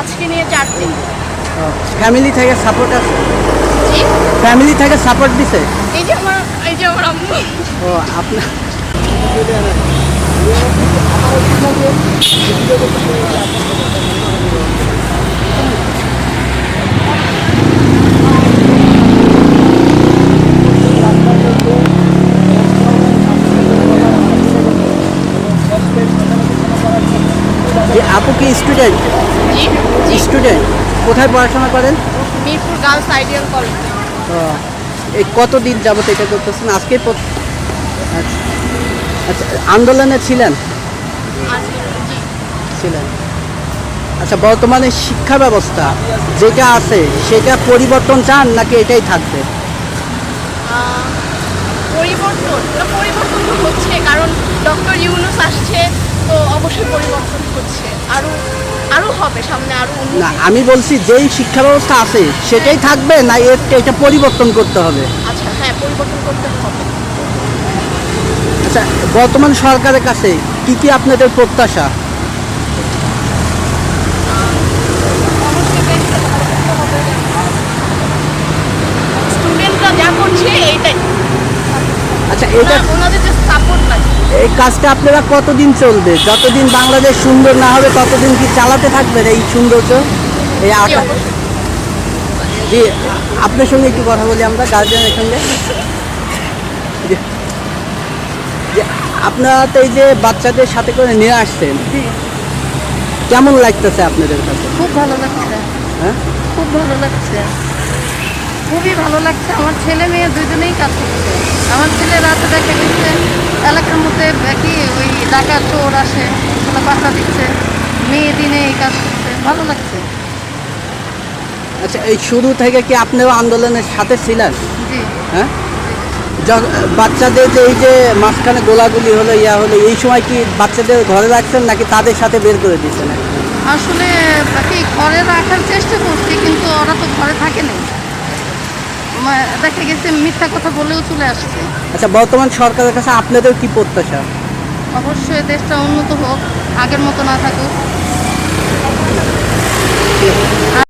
আজকে নিয়ে চার দিন ফ্যামিলি থেকে সাপোর্ট আছে? ফ্যামিলি থেকে সাপোর্ট দিছে? এই যে আমার এই যে আমার আম্মু। ও আপনার আপু কি স্টুডেন্ট জি। জি স্টুডেন্ট কোথায় পড়াশোনা করেন? Mirpur girls ideal college. ও, এই কতদিন যাবত এটা করতেছেন? আজকে আচ্ছা। আচ্ছা আন্দোলনে ছিলেন? ছিলেন। আচ্ছা বর্তমানে শিক্ষা ব্যবস্থা যেটা আছে সেটা পরিবর্তন চান নাকি এটাই থাকবে? পরিবর্তন পরিবর্তন হচ্ছে কারণ ডক্টর ইউনুস আসছে অবশ্যই পরিবর্তন হচ্ছে। আরও আরও হবে সামনে আরও না আমি বলছি যেই শিক্ষা ব্যবস্থা আছে সেটাই থাকবে না এর এটা পরিবর্তন করতে হবে? আচ্ছা হ্যাঁ পরিবর্তন করতে হবে। আচ্ছা বর্তমান সরকারের কাছে কি কি আপনাদের প্রত্যাশা? স্টুডেন্টরা যা করছে এইটাই। আচ্ছা এটা ওনাদের যে সাপোর্ট লাগে। এই কাজটা আপনারা কতদিন চলবে? যতদিন বাংলাদেশ সুন্দর না হবে ততদিন কি চালাতে থাকবেন এই সৌন্দর্য? এই আশা জি আপনার সঙ্গে একটু কথা বলি আমরা গার্জিয়ানের সঙ্গে। আপনারা তো এই যে বাচ্চাদের সাথে করে নিয়ে আসছেন। কেমন লাগতেছে আপনাদের কাছে? খুব ভালো লাগছে। হ্যাঁ? খুব ভালো লাগছে। খুবই ভালো লাগছে। আমার ছেলে মেয়ে দুজনেই কাজ করছে। আমার ছেলে রাতে দেখা গেছে এলাকার মধ্যে কি ওই ডাকা চোর আসে ওগুলো দিচ্ছে। মেয়ে দিনে এই কাজ করছে। ভালো লাগছে। আচ্ছা এই শুরু থেকে কি আপনিও আন্দোলনের সাথে ছিলেন? জি। হ্যাঁ? বাচ্চাদের যে এই যে মাঝখানে গোলাগুলি হলো ইয়া হলো এই সময় কি বাচ্চাদের ঘরে রাখছেন নাকি তাদের সাথে বের করে দিচ্ছেন আসলে ঘরে রাখার চেষ্টা করছি কিন্তু ওরা তো ঘরে দেখা গেছে মিথ্যা কথা বলেও চলে আসছে। আচ্ছা বর্তমান সরকারের কাছে আপনাদের কি প্রত্যাশা? অবশ্যই দেশটা উন্নত হোক আগের মতো না থাকুক।